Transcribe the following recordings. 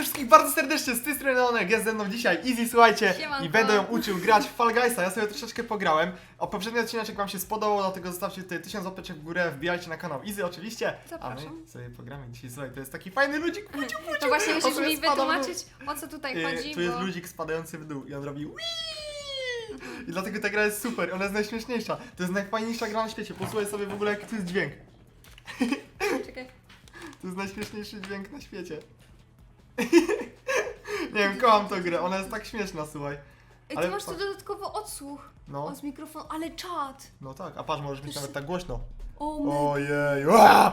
witam wszystkich bardzo serdecznie, z tej strony Leonek, jest ze mną dzisiaj Easy, słuchajcie, Siemanko. i będę ją uczył grać w Fall Guysa, ja sobie troszeczkę pograłem, o poprzedni odcinek wam się spodobał, dlatego zostawcie tutaj tysiąc łapeczek w górę, wbijajcie na kanał Easy oczywiście, a Zapraszam. my sobie pogramy dzisiaj, słuchaj, to jest taki fajny ludzik, puciu, puciu, To właśnie On musisz sobie mi spada w dół. wytłumaczyć, o co tutaj Yy, chodzi, tu jest bo... ludzik spadający w dół i on robi Wii! I dlatego ta gra jest super, ona jest najśmieszniejsza, to jest najfajniejsza gra na świecie, posłuchaj sobie w ogóle jaki to jest dźwięk, Czekaj. to jest najśmieszniejszy dźwięk na świecie. Nie wiem, kocham tę grę, ona jest tak śmieszna, słuchaj. Ej, Ale ty masz tu dodatkowo odsłuch. No, O, z mikrofonu, ale czad. no tak, a patrz, możesz mieć Też- nawet tak głośno. O, my... Ojej, ua!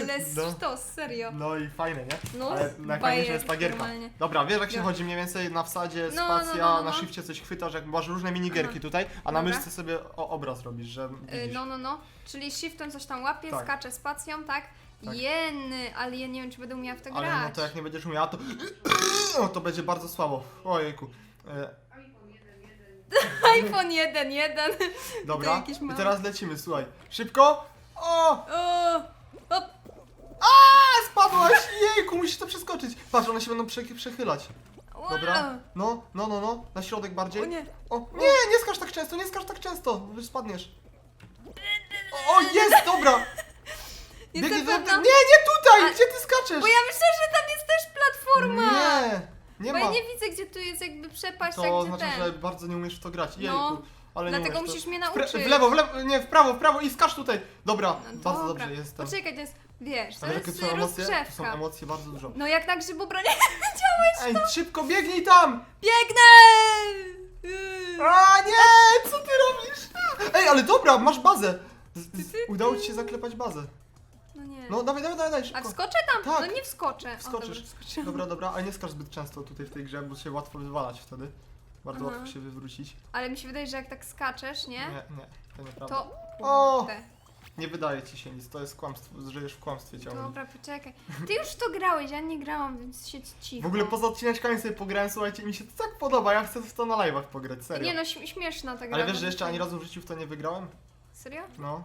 ale No. sztos, serio. No i fajne, nie? No, Ale najfajniejsza bajer, jest ta gierka. normalnie. Dobra, wiesz jak się Ja. chodzi mniej więcej na wsadzie, No, spacja, no, no, no, na no. shifcie coś chwytasz, jak masz różne minigierki Aha. tutaj, a na Dobra. myszce sobie o, obraz robisz, że Y, widzisz. No, no, no. Czyli shiftem coś tam łapie, Tak. skacze spacją, tak? Tak. Jeny, ale ja nie wiem, czy będę umiała w to Ale grać. no to jak nie będziesz umiała, to to będzie bardzo słabo. Ojejku. E, iPhone 1.1. dobra, jakieś i małe. teraz lecimy, słuchaj. Szybko! O! O, A, spadłaś! Jejku, musisz to przeskoczyć. Patrz, one się będą prze przechylać. Dobra. No, no, no, no. Na środek bardziej. O nie. O, nie, nie skacz tak często, nie skacz tak często, spadniesz. O, o, jest, dobra! Jestem pewna. Nie, nie tutaj! A- Gdzie ty skaczesz? Bo ja myślę, że tam jest też platforma. Nie, nie Bo ma. ja nie widzę, gdzie tu jest jakby przepaść, To tak gdzie oznacza, ten. że bardzo nie umiesz w to grać. Jejku, No, ale nie Dlatego umiesz musisz to... mnie W, nauczyć. pre- w lewo, w lewo, nie, w prawo, w prawo i skacz tutaj. Dobra, No bardzo dobra. dobrze jestem. Poczekaj, to jest, wiesz, to Ale jakie jest są emocje? To są rozgrzewka. emocje bardzo dużo. No jak na grzybobranie Ej, szybko, biegnij tam! biegnę! Yy. A nie, co ty robisz? Ej, ale dobra, masz bazę. Z, z, udało ci się zaklepać bazę. No nie. No, dawaj, dawaj, dawaj, A szybko. wskoczę tam? Tak. No nie wskoczę. O, Wskoczysz. dobra, wskoczyłam. Dobra, dobra, ale nie skacz zbyt często tutaj w tej grze, bo się łatwo wywalać wtedy. Bardzo Aha. łatwo się wywrócić. Ale mi się wydaje, że jak tak skaczesz, nie? Nie, nie, to nieprawda. To... O! Kurde. Nie wydaje ci się nic, to jest kłamstwo, żyjesz w kłamstwie ciągle. Dobra, poczekaj. Ty już to grałeś, ja nie grałam, więc siedź cicho. W ogóle poza odcineczkami sobie pograłem, słuchajcie, mi się to tak podoba, ja chcę w to na live'ach pograć, serio. Nie no, śm- śmieszna ta gra. ale wiesz, że jeszcze ani razu w życiu w to nie wygrałem? Serio? No.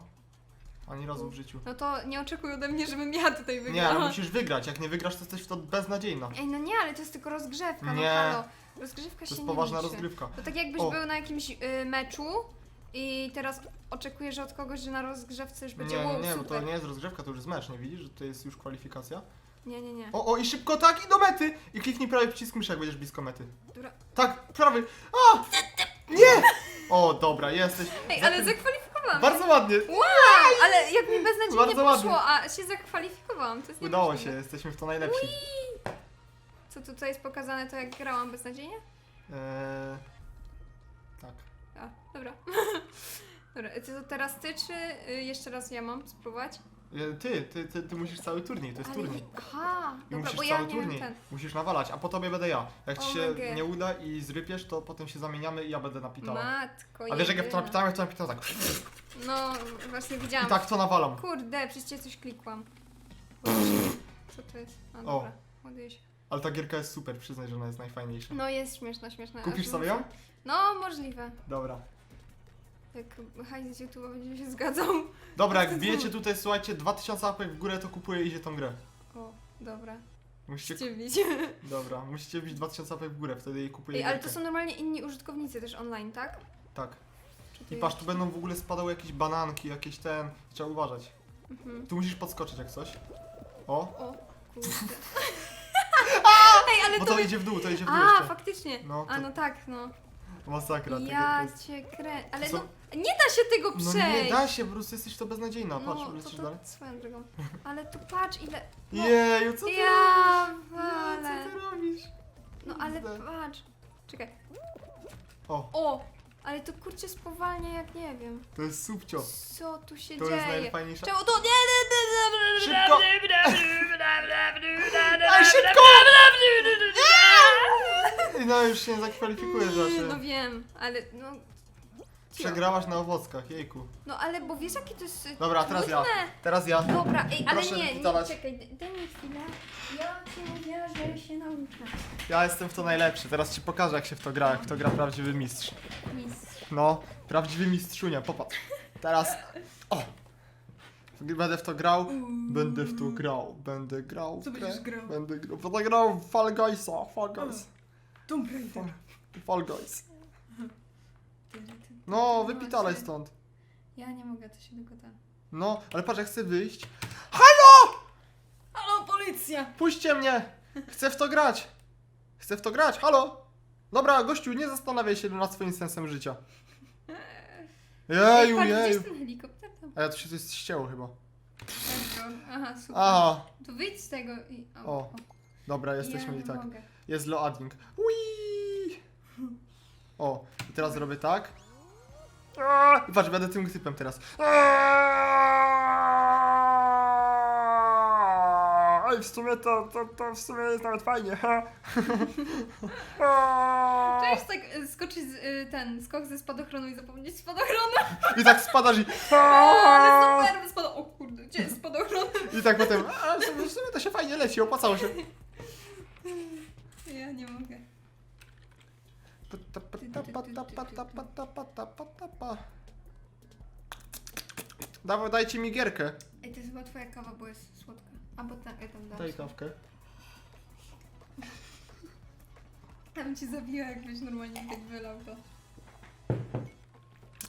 Ani razu w życiu. No to nie oczekuj ode mnie, żebym ja tutaj Nie, wygrała. ale musisz wygrać, jak nie wygrasz, to jesteś w to beznadziejna. Ej, no nie, ale to jest tylko rozgrzewka, Nie. no halo. Rozgrzewka To się jest nie poważna liczy. rozgrywka. To tak jakbyś O. był na jakimś y, meczu i teraz oczekujesz od kogoś, że na rozgrzewce już będzie Nie, wow, nie, nie, bo super. to nie jest rozgrzewka, to już jest mecz, nie widzisz, że to jest już kwalifikacja? Nie, nie, nie. O, o, i szybko tak, i do mety! I kliknij prawy przycisk myszy, jak będziesz blisko mety. Dobra. Tak, prawy. A! Nie! O, dobra, jesteś. Ej, ale tym- Bardzo ładnie. Wow, ale jak mi beznadziejnie Bardzo ładnie. poszło, a się zakwalifikowałam, to jest Udało się, niemożliwe. jesteśmy w to najlepsi. Co tutaj jest pokazane, to jak grałam beznadziejnie? Eee, tak. A, dobra. Dobra, to teraz ty, czy y, jeszcze raz ja mam spróbować? E, Ty, ty, ty, ty musisz cały turniej, to jest Ale turniej. nie- Aha, I dobra, musisz bo ja cały nie wiem turniej. ten. Musisz nawalać, a po tobie będę ja. Jak ci O się my God. nie uda i zrypiesz, to potem się zamieniamy i ja będę napitała. Matko A wiesz jak ja w to jedyna. napitałem, ja w to napitałem tak. No, właśnie I widziałam. tak to nawalam. Kurde, przecież coś klikłam. Co to jest? A, O. dobra, ładuję się. Ale ta gierka jest super, przyznaj, że ona jest najfajniejsza. No jest śmieszna, śmieszna. Kupisz sobie ją? No, możliwe. Dobra. Jak hajs z YouTube'a będzie się zgadzał. Dobra, jak wbijecie tutaj, słuchajcie, 2000 łapek w górę, to kupuję i idzie tą grę. O, dobra. Musicie... Chcecie bić. Dobra, musicie wbić 2000 łapek w górę, wtedy jej kupuję Ej, ale to gierkę. są normalnie inni użytkownicy też online, tak? Tak. Czy to I patrz, jest- tu będą w ogóle spadały jakieś bananki, jakieś ten... Trzeba uważać. Mhm. Tu musisz podskoczyć jak coś. O, O, kurde. Ej, ale bo to... to by- idzie w dół, to idzie w dół A, jeszcze. faktycznie. No, A, to- no tak, no. Masakra. ta Ja jest... cię krę... Ale Co? no, nie da się tego No przejść. nie da się, prostu jesteś to beznadziejna. No, Patrz, to, lecisz to dalej. swoją drogą. Ale tu patrz ile... No, Jeju, co ty ja robisz? wale. Co ty robisz? No ale Kurde. patrz. Czekaj. O, O! Ale to kurczę spowalnia jak nie wiem. to jest subcio. Co tu się To dzieje? jest najfajniejsza... Czemu to nie, nie, nie, nie, Szybko! Ej, Ej, szybko! No już się nie zakwalifikujesz No raczej. wiem, ale no... Przegrałaś na owockach, jejku. No ale bo wiesz jakie to jest y, Dobra, teraz ja. trudne. Teraz ja. Dobra, ej, ale Proszę nie, nie, czekaj, d- daj mi chwilę. Ja ci mówię, że się nauczę. Ja jestem w to najlepszy. Teraz ci pokażę jak się w to gra, jak w to gra prawdziwy mistrz. Mistrz. No, prawdziwy mistrzunia, popatrz. Teraz. O! Będę w to grał. Będę w to grał. Będę grał. w Co grę. będziesz grał? Będę grał. Będę grał w Fall Guysa. Fall Guys. Tomb Raider. Fall, Guys. No, wypitalaj stąd. Ja nie mogę, to się ten. No, ale patrz, jak chcę wyjść. Halo, policja! Puśćcie mnie! Chcę w to grać! Chcę w to grać, halo! Dobra, gościu, nie zastanawiaj się nad swoim sensem życia. Ej, Jeju, patrz, gdzie jeju. ten helikopter tam? A ja to się coś ścięło chyba. Aha, super. Aha, To wyjdź z tego i... O, dobra, jesteśmy ja i tak. Mogę. Jest loading. Whee! O, i teraz zrobię tak. I patrz, będę tym typem teraz. Ej, w sumie to, to, to w sumie jest nawet fajnie. ha. Jest tak y, skoczyć z, y, ten skok ze spadochronu i zapomnieć spadochronu. I tak spadasz i... Ale super, spada. O kurde, gdzie jest spadochron? I tak potem, a w sumie, w sumie to się fajnie leci, opłacało się. Ja nie mogę. Dawaj, dajcie mi gierkę. Ej, to jest chyba twoja kawa, bo jest słodka. Albo tam, ja tam dam. Daj kawkę. Tam cię zabiła, jakbyś normalnie tak wylał to.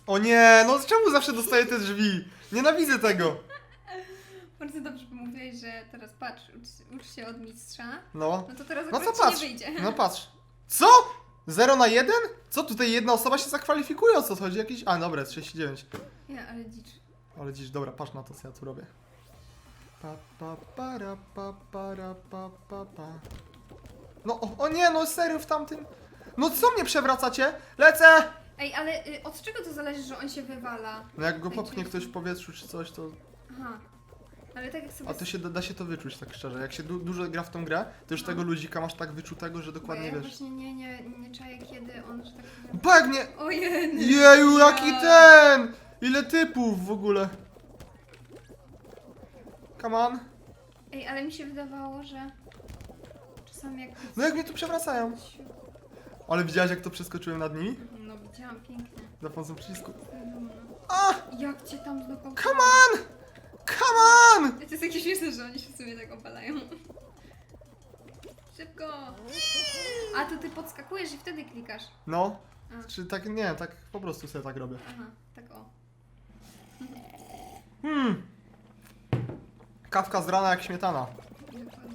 O nie, no czemu zawsze dostaję te drzwi? Nienawidzę tego. Bardzo dobrze, bo mówiłeś, że teraz patrz, ucz, ucz się od mistrza. No, No to teraz No akurat to ci patrz. nie wyjdzie. no patrz. Co? 0 na 1? Co tutaj jedna osoba się zakwalifikuje? O co chodzi? Jakiś... A, dobra, jest 39. Ja, ale dzicz. Ale dziś, dobra, patrz na to, co ja tu robię. Pa, pa, para, pa, para, pa, pa, pa. No, o, o nie, no serio w tamtym... No co mnie przewracacie? Lecę! Ej, ale y, od czego to zależy, że on się wywala? No jak go popchnie ktoś w powietrzu czy coś, to... Aha. Ale tak jak sobie... A to się da, da się to wyczuć, tak szczerze. Jak się du dużo gra w tą grę, to już No. tego ludzika masz tak wyczutego, że dokładnie ja wiesz. właśnie nie, nie, nie czaję, kiedy on, że tak powiem... Bo jak nie... Ojej! Jeju, jaki ten! Ile typów w ogóle? Come on. Ej, ale mi się wydawało, że... Czasami jak... No jak mnie tu przewracają. Ale widziałaś jak to przeskoczyłem nad nimi? No, widziałam pięknie. Za pomocą przycisku. No. A! Jak cię tam znokautowałem? Come on! Come on! To jest takie śmieszne, że oni się w sumie tak opalają. Szybko! A to ty podskakujesz i wtedy klikasz. No. A. Czy tak, nie, tak po prostu sobie tak robię. Aha, tak o. Hmm. Kawka z rana jak śmietana. Dokładnie tak.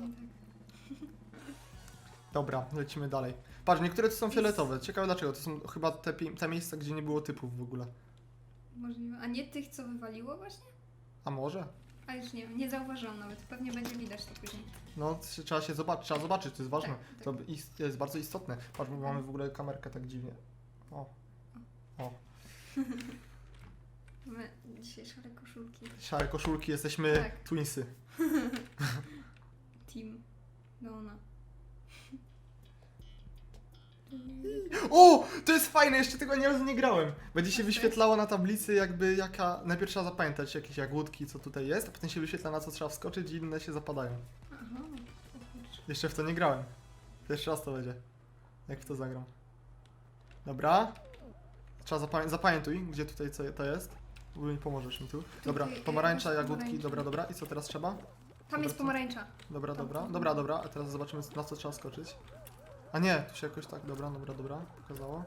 Dobra, lecimy dalej. Patrz, niektóre to są fioletowe. Ciekawe dlaczego. To są chyba te, pi- te miejsca, gdzie nie było typów w ogóle. Możliwe. A nie tych, co wywaliło właśnie? A może? A już nie wiem, nie zauważyłam nawet. Pewnie będzie widać to później. No, tr- trzeba się zobaczyć, trzeba zobaczyć, to jest ważne. Tak, To tak. ist- jest bardzo istotne. Patrz, bo mamy w ogóle kamerkę tak dziwnie. O, Mamy dzisiaj szare koszulki. szare koszulki, jesteśmy Tak. twinsy. O! To jest fajne, jeszcze tego nie razu nie grałem. Będzie się wyświetlało na tablicy jakby jaka... Najpierw trzeba zapamiętać jakieś jagódki, co tutaj jest, a potem się wyświetla na co trzeba wskoczyć i inne się zapadają. Aha. O kurczę. Jeszcze w to nie grałem. Pierwszy raz to będzie. Jak w to zagram. Dobra. Trzeba zapamię zapamiętuj, gdzie tutaj co to jest. Bo mi pomożesz mi tu. Dobra, Tutaj, pomarańcza, masz jagódki, pomarańcze. dobra, dobra. I co teraz trzeba? Tam jest pomarańcza. Dobra, Tam, dobra, tam. dobra, dobra. A teraz zobaczymy na co trzeba skoczyć. A nie, tu się jakoś tak, dobra, dobra, dobra, pokazało.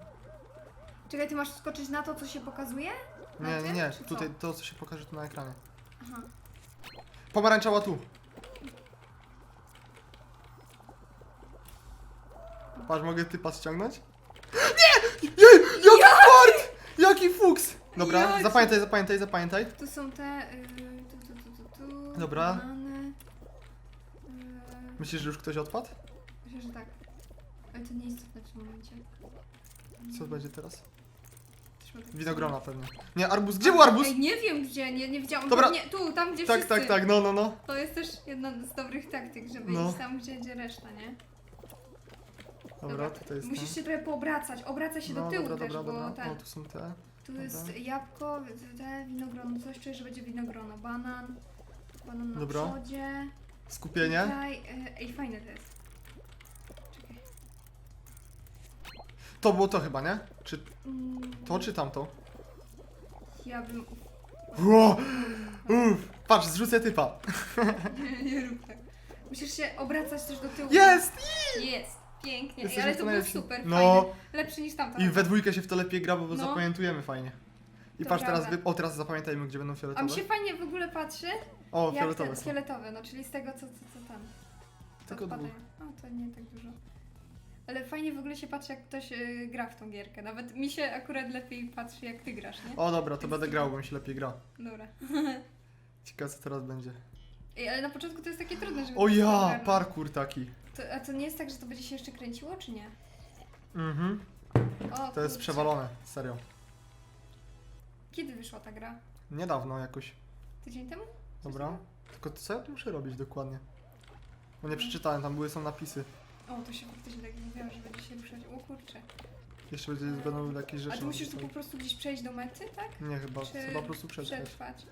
Czekaj, ty masz skoczyć na to, co się pokazuje? Na Nie, nie, tym, nie, czy co? tutaj to co się pokaże tu na ekranie. Aha. Pomarańczowa tu. Patrz, mogę typa ściągnąć? Nie! Jej! Jaki fart! Jaki fuks! Dobra, Jak? zapamiętaj, zapamiętaj, zapamiętaj. Tu są te... Y, tu, tu, tu, tu, tu. Dobra. Banany. Y, Myślisz, że już ktoś odpadł? myślę, że tak. Ale to nie istotne w tym momencie. Co będzie teraz? Trzeba tak Winogrona pewnie. Nie, arbuz. Gdzie był arbuz? Ej, nie wiem gdzie, nie, nie widziałam. Dobra. Nie, tu, tam gdzie Tak, wszyscy. tak, tak, no, no, no. To jest też jedna z dobrych taktyk, żeby No. iść tam, gdzie, gdzie reszta, nie? Dobra, tutaj jest Musisz ten. się trochę poobracać, obracaj się No, do tyłu dobra, też, dobra, bo dobra. tak. O, tu są te. Tu dobra. jest jabłko, te winogrono, coś czuję, że będzie winogrono. Banan, banan na Dobra. przodzie. Skupienie. Tutaj, e, ej, fajne to jest. To było to chyba, nie? Czy Mm, to, czy tamto? Ja bym... Ło! Uff! Patrz, zrzucę typa. Nie, nie rób tak. Musisz się obracać też do tyłu. Jest! Jest! Pięknie. Ej, Jesteśmy ale to było najlepsi. super, No. fajne. Lepszy niż tamta. I we dwójkę się w to lepiej gra, bo No. zapamiętujemy fajnie. I To patrz teraz, prawda. wy... o teraz zapamiętajmy, gdzie będą A fioletowe. mi się fajnie w ogóle patrzy, O, jak fioletowe ten są. fioletowe, no czyli z tego co, co, co tam. Tylko wpadają. dwóch. O, to nie tak dużo. Ale fajnie w ogóle się patrzy, jak ktoś y, gra w tą gierkę. Nawet mi się akurat lepiej patrzy, jak ty grasz, nie? O dobra, to będę grał, bo mi się lepiej gra. Dobra. Ciekawe co teraz będzie. Ej, ale na początku to jest takie trudne, żeby... O to ja, ogarnąć. parkour taki. To, a to nie jest tak, że to będzie się jeszcze kręciło, czy nie? Mhm. O, To jest kurczę. przewalone, serio. Kiedy wyszła ta gra? Niedawno jakoś. Tydzień temu? Dobra. Tylko co ja tu muszę robić dokładnie? Bo nie przeczytałem, tam były są napisy. O, to się faktycznie tak mówiło, że będzie się ruszać. O kurczę. Jeszcze będzie, będą jakieś A rzeczy. ty musisz tu po napisane. prostu gdzieś przejść do mety, tak? Nie, chyba, Czy chyba po prostu przetrwać. Przetrwać.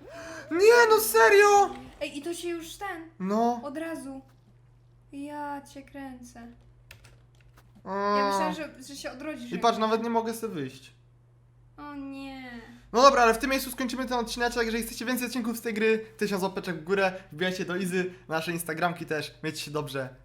Nie, no serio! Ej, i to się już ten, No. od razu. Ja cię kręcę. A. Ja myślałam, że, że się odrodzisz. I patrz, nawet nie mogę sobie wyjść. O nie. No dobra, ale w tym miejscu skończymy ten odcinek. Jeżeli chcecie więcej odcinków z tej gry, tysiąc łapeczek w górę, wbijajcie do Izy, nasze Instagramki też. Miejcie się dobrze.